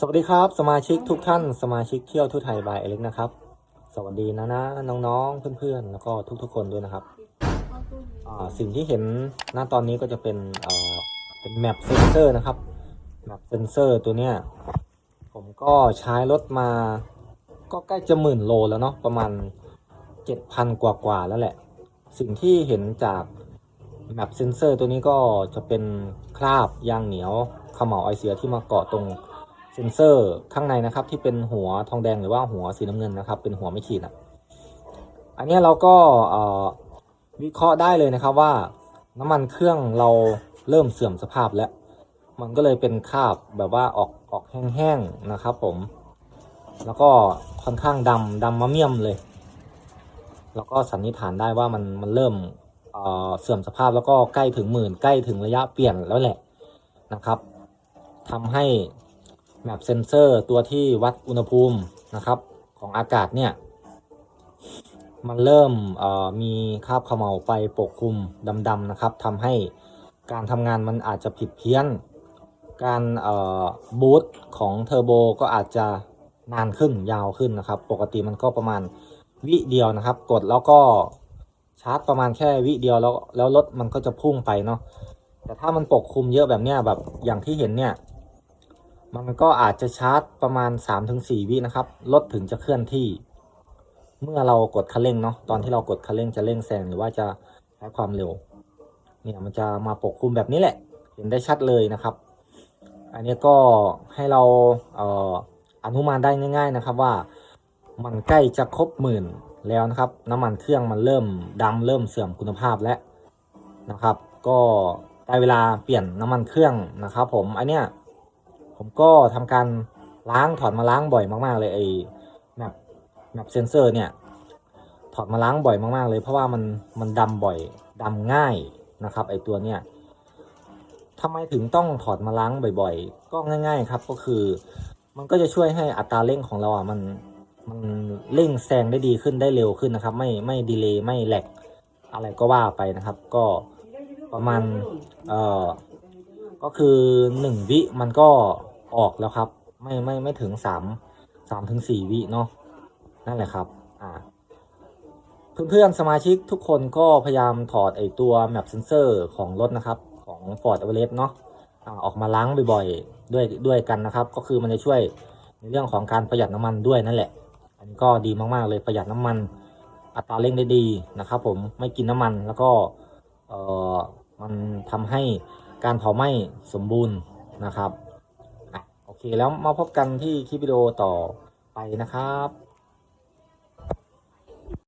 สวัสดีครับ สมาชิกทุกท่าน สมาชิกเที่ยวทั่วไทยบายเอเล็กนะครับ สวัสดีนะนะน้องๆเพื่อนๆ แล้วก็ทุกๆ คนด้วยนะครับอ่าสิ่งที่เห็นหน้าตอนนี้ก็จะเป็นเอ่อเป็นแมปเซนเซอร์นะครับแมปเซนเซอร์ตัวเนี้ยผมก็ใช้รถมา ก็ใกล้จะหมื่นโลแล้วเนาะประมาณ7,000กว่าๆแล้วแหละ สิ่งที่เห็นจากแมปเซนเซอร์ตัวนี้ก็จะเป็นคราบยางเหนียวขม่าไอเสียที่มาเกาะตรง เซนเซอร์ข้างในนะครับ ที่เป็นหัวทองแดงหรือว่าหัวสีน้ำเงินนะครับ เป็นหัวไม่ขีดอะอันนี้เราก็วิเคราะห์ได้เลยนะครับว่าน้ำมันเครื่องเราเริ่มเสื่อมสภาพแล้ว มันก็เลยเป็นคราบแบบว่าออกออกแห้งๆนะครับ ผม แล้วก็ค่อนข้างดำดำมะเมี่ยมเลย แล้วก็สันนิษฐานได้ว่ามันมันเริ่มเเสื่อมสภาพแล้วก็ใกล้ถึงหมื่นใกล้ถึงระยะเปลี่ยนแล้วแหละนะครับทำให้ แมปเซนเซอร์ตัวที่วัดอุณหภูมินะครับของอากาศเนี่ย มันเริ่มมีคราบเขม่าไฟปกคลุมดำๆนะครับทำให้การทำงานมันอาจจะผิดเพี้ยน การบูตของเทอร์โบก็อาจจะนานขึ้นยาวขึ้นนะครับ ปกติมันก็ประมาณวิเดียวนะครับ กดแล้วก็ชาร์จประมาณแค่วิเดียวแล้วแล้วรถมันก็จะพุ่งไปเนาะแต่ถ้ามันปกคลุมเยอะแบบเนี้ยแบบอย่างที่เห็นเนี่ย มันก็อาจจะชาร์จประมาณ 3-4 วินะครับ รถถึงจะเคลื่อนที่ เมื่อเรากดคันเร่งเนาะ ตอนที่เรากดคันเร่งจะเร่งแซงหรือว่าจะใช้ความเร็ว เนี่ยมันจะมาปกคลุมแบบนี้แหละ เห็นได้ชัดเลยนะครับ อันนี้ก็ให้เราเอ่ออนุมานได้ง่าย ๆนะครับว่ามันใกล้จะครบหมื่นแล้วนะครับ น้ำมันเครื่องมันเริ่มดำเริ่มเสื่อมคุณภาพแล้วนะครับ ก็ได้เวลาเปลี่ยนน้ำมันเครื่องนะครับ ผมอันเนี้ย ผมก็ทำการล้างถอดมาล้างบ่อยมากๆเลยไอ้แมปแมปเซนเซอร์เนี่ยถอดมาล้างบ่อยมากๆเลย เพราะว่ามันมันดำบ่อยดำง่ายนะครับไอตัวเนี้ยทำไมถึงต้องถอดมาล้างบ่อยๆ ก็ง่าย ๆครับก็คือ มันก็จะช่วยให้อัตราเร่งของเราอะมันมันเร่งแซงได้ดีขึ้นได้เร็วขึ้นนะครับ ไม่ไม่ดีเลย์ไม่แหลกอะไรก็ว่าไปนะครับ ก็ประมาณเอ่อ ก็คือหนึ่งวิมันก็ออกแล้วครับ ไม่ไม่ไม่ถึงสามสามถึงสี่วิเนาะนั่นแหละครับอ่าเพื่อนๆสมาชิกทุกคนก็พยายามถอดไอตัว map sensor ของรถนะครับของ Ford Everest เนาะออกมาล้างบ่อยๆด้วยด้วยกันนะครับ ก็คือมันจะช่วยในเรื่องของการประหยัดน้ำมันด้วยนั่นแหละ อันนี้ก็ดีมากๆเลยประหยัดน้ำมัน อัตราเร่งได้ดีนะครับ ผมไม่กินน้ำมันแล้วก็เออมันทำให้ การเผาไหม้สมบูรณ์นะครับอโอเคแล้วมาพบกันที่คลิปวิดีโอต่อไปนะครับ